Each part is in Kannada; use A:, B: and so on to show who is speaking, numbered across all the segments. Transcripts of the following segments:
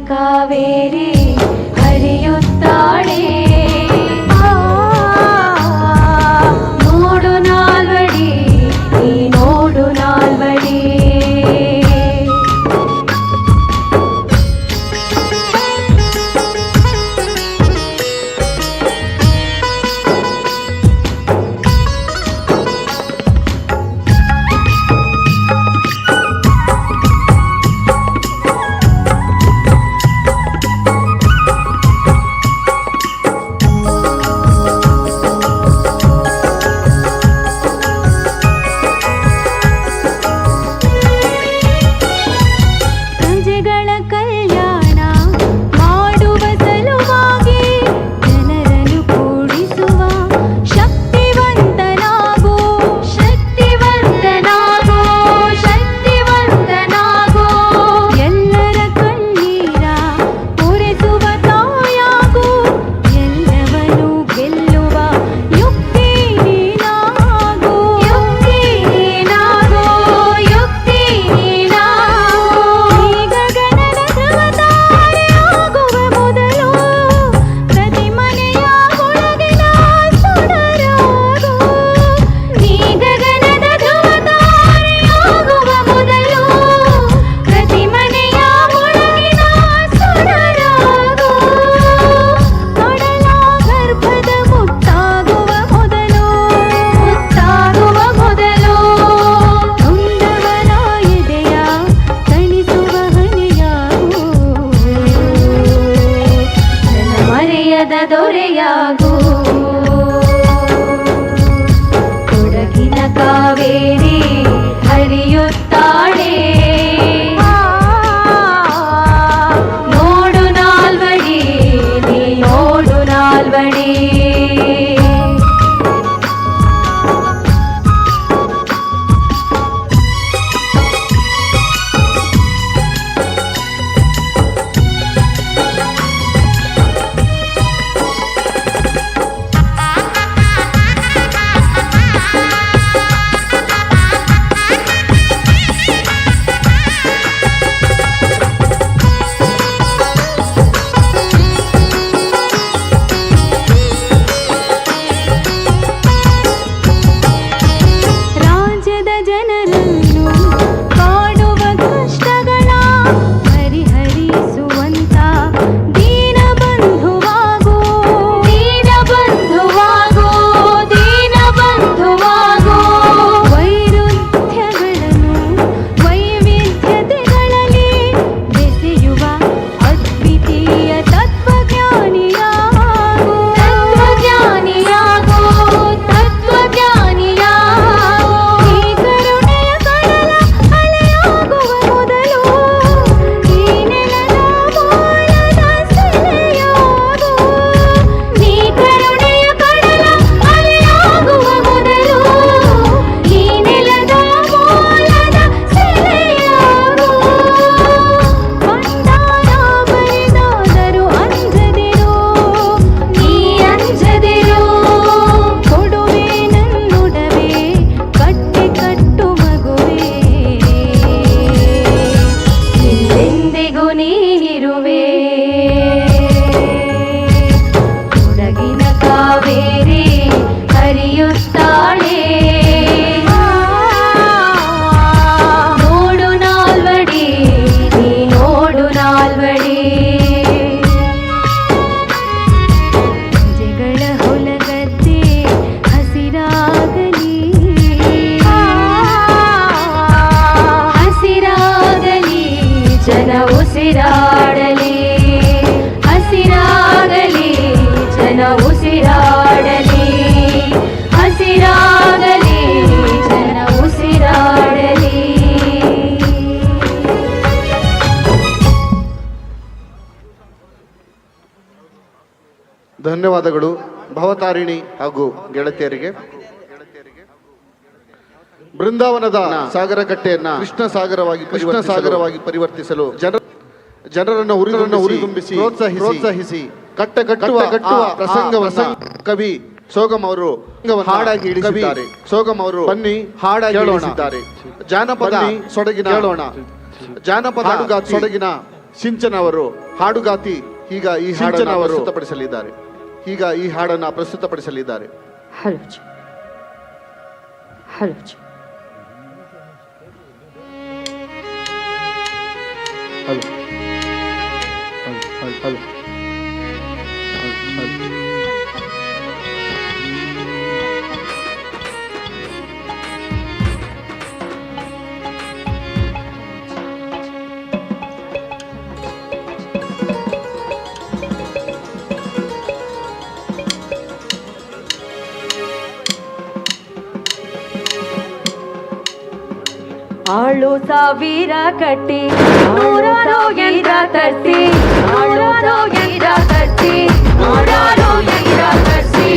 A: കാവേരി ഹരിയുത്താളേ ಹೃದಯದ ದೊರೆಯಾಗು. ಕೊಡಗಿನ ಕಾವೇರಿ
B: ಧನ್ಯವಾದಗಳು. ಭವತಾರಿಣಿ ಹಾಗೂ ಗೆಳತಿಯರಿಗೆ. ಬೃಂದಾವನದ ಸಾಗರ ಕಟ್ಟೆಯನ್ನ ಕೃಷ್ಣ ಸಾಗರವಾಗಿ ಕೃಷ್ಣ ಸಾಗರವಾಗಿ ಪರಿವರ್ತಿಸಲು ಜನ ಜನರನ್ನು ಉರಿಗಳನ್ನು ಉರಿದುಂಬಿಸಿ ಪ್ರೋತ್ಸಾಹಿಸಿ ಪ್ರೋತ್ಸಾಹಿಸಿ ಕಟ್ಟ ಕಟ್ಟುವ ಕಟ್ಟುವ ಪ್ರಸಂಗ ಕವಿ ಸೋಗಮ್ ಅವರು ಹಾಡಾಗಿ ಇಳಿಸಿದ್ದಾರೆ. ಸೋಗಮ್ ಅವರು ಬನ್ನಿ ಹಾಡಾಗಿ ಇಳಿಸಿದ್ದಾರೆ. ಜಾನಪದ ಸೊಡಗಿನ ಹೇಳೋಣ ಜಾನಪದ ಹಾಡುಗಾತಿ ಸೊಡಗಿನ ಸಿಂಚನ ಅವರು ಹಾಡುಗಾತಿ ಈಗ ಈ ಹಾಡನ್ನು ಅವರು ಪ್ರಸ್ತುತಪಡಿಸಲಿದ್ದಾರೆ. ಈಗ ಈ ಹಾಡನ್ನ ಪ್ರಸ್ತುತಪಡಿಸಲಿದ್ದಾರೆ.
A: ಹಲೋ. ಜಿ ಹಲೋ
B: ಹಲೋ ಹಲೋ.
A: ಆಳು ಸಾವಿರ ಕಟ್ಟಿ ನೂರಾರು ಯಂತ್ರ ತರ್ಸಿ ನೂರಾರು ಯಂತ್ರ ತರ್ಸಿ ನೂರಾರು ಯಂತ್ರ ತರ್ಸಿ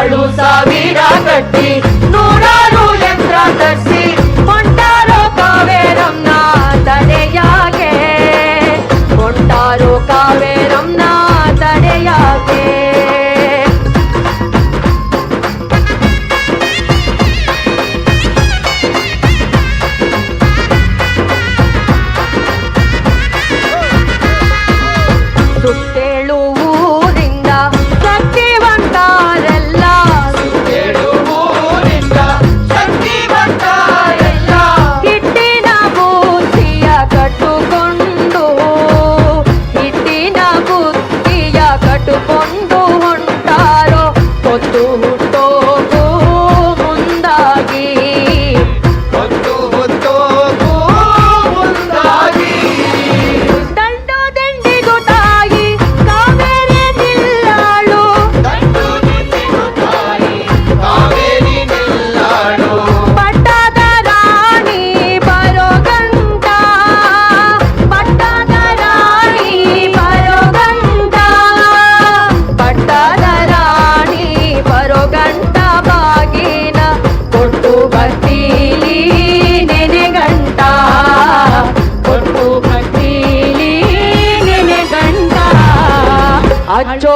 A: ಆಳು ಸಾವಿರ ಕಟ್ಟಿ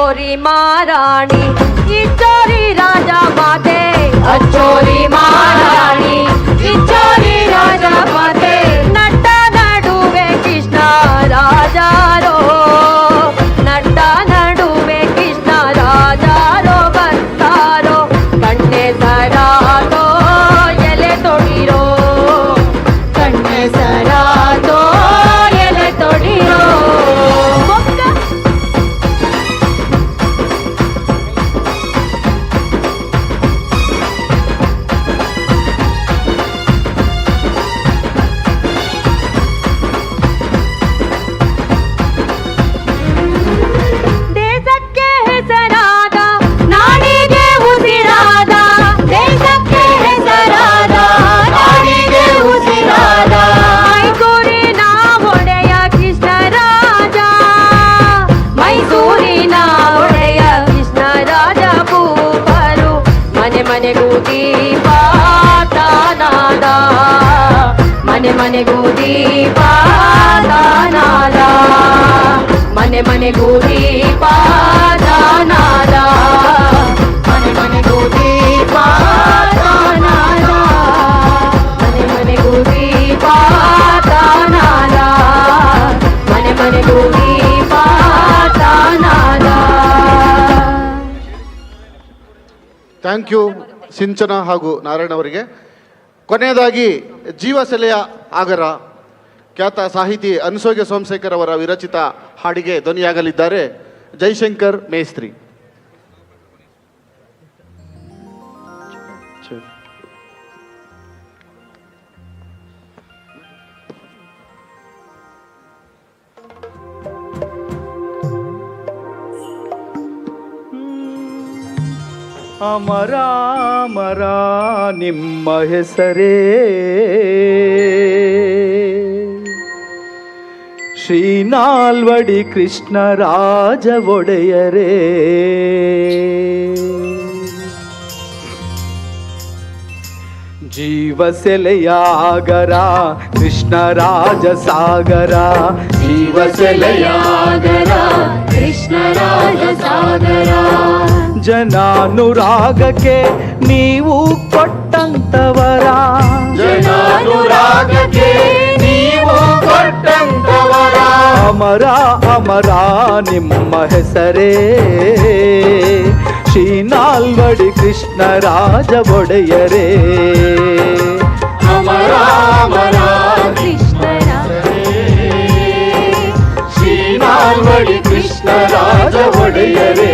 A: Glory, Mom. ಮನೆಗೂ ದೀಪ ತಾನಾದ ಮನೆ ಮನೆಗೂ ದೀಪ ದಾನಾದ ಮನೆ ಮನೆಗೂ ದೀಪ ದಾನಾದ ಮನೆ ಮನೆಗೂ ದೀಪ ದಾನಾದ ಮನೆ ಮನೆಗೂ ದೀಪ ದಾನಾದ
B: ಥ್ಯಾಂಕ್ ಯು ಸಿಂಚನ ಹಾಗೂ ನಾರಾಯಣ ಅವರಿಗೆ ಕೊನೆಯದಾಗಿ ಜೀವಸೆಲೆಯ ಆಗರ ಖ್ಯಾತ ಸಾಹಿತಿ ಅನ್ಸೋಗೆ ಸೋಮಶೇಖರ್ ಅವರ ವಿರಚಿತ ಹಾಡಿಗೆ ಧ್ವನಿಯಾಗಲಿದ್ದಾರೆ ಜೈಶಂಕರ್ ಮೇಸ್ತ್ರಿ.
C: ಅಮರ ಅಮರ ನಿಮ್ಮ ಹೆಸರೇ. ಶ್ರೀನಾಲ್ವಡಿ ಕೃಷ್ಣರಾಜ ಒಡೆಯರೇ ಜೀವ ಸೆಲೆಯಾಗರ ಕೃಷ್ಣರಾಜ ಸಾಗರ ಜೀವ ಸೆಲೆಯಾಗರ
A: ಕೃಷ್ಣರಾಜ ಸಾಗರ
C: ಜನಾನುರಾಗಕ್ಕೆ ನೀವು ಕೊಟ್ಟಂತವರ.
A: ಜನಾನುರಾಗಕ್ಕೆ ನೀವು
C: ಕೊಟ್ಟಂತವರ. ಅಮರ ಅಮರ ನಿಮ್ಮ ಹೆಸರೇ. ಶ್ರೀನಾಲ್ವಡಿ ಕೃಷ್ಣರಾಜ ಒಡೆಯರೇ
A: ಅಮರ ಅಮರ ಕೃಷ್ಣರಾಜ.
C: ಶ್ರೀನಾಲ್ವಡಿ ಕೃಷ್ಣರಾಜ ಒಡೆಯರೇ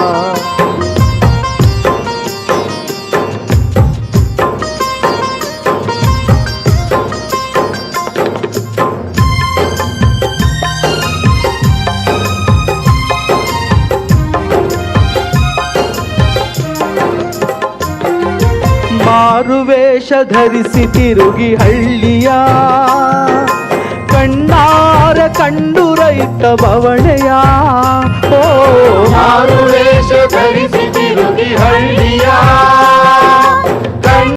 C: ಮಾರು ವೇಷ ಧರಿಸಿ ತಿರುಗಿ ಹಳ್ಳಿಯ ಕಣ್ಣಾರ ಕಂಡು ರೈತ ಬವಣೆಯ. ಓ ಮಾರು ವೇಷ ಧರಿಸಿ ತಿರುಗಿ ಹಳ್ಳಿಯ.